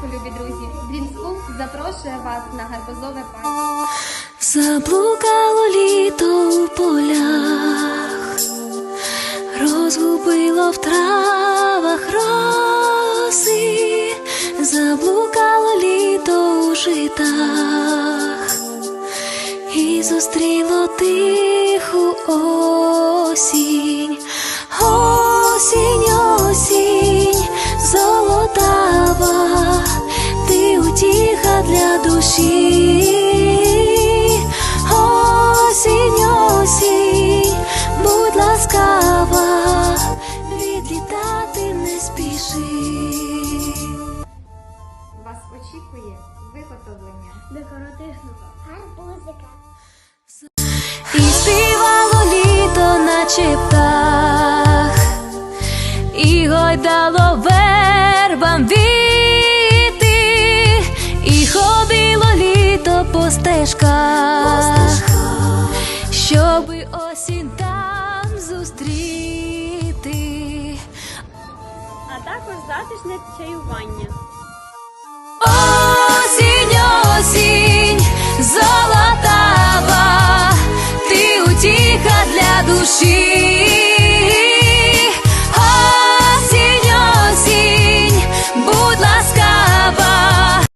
ранку, любі друзі! School запрошує вас на гарбузове пані. Заблукало літо у полях, розгубило в травах роси, заблукало літо у житах і зустріло тиху осінь, осінь, осінь, золотава, душі. Осінь, осінь, будь ласкава, відлітати не спіши. Вас очікує виготовлення Декоративного гарбузика. І співало літо, наче птах, і гойдало вербам по стежках, щоби осінь там зустріти. А також затишне чаювання. Осінь, осінь, золотава, ти утіха для душі.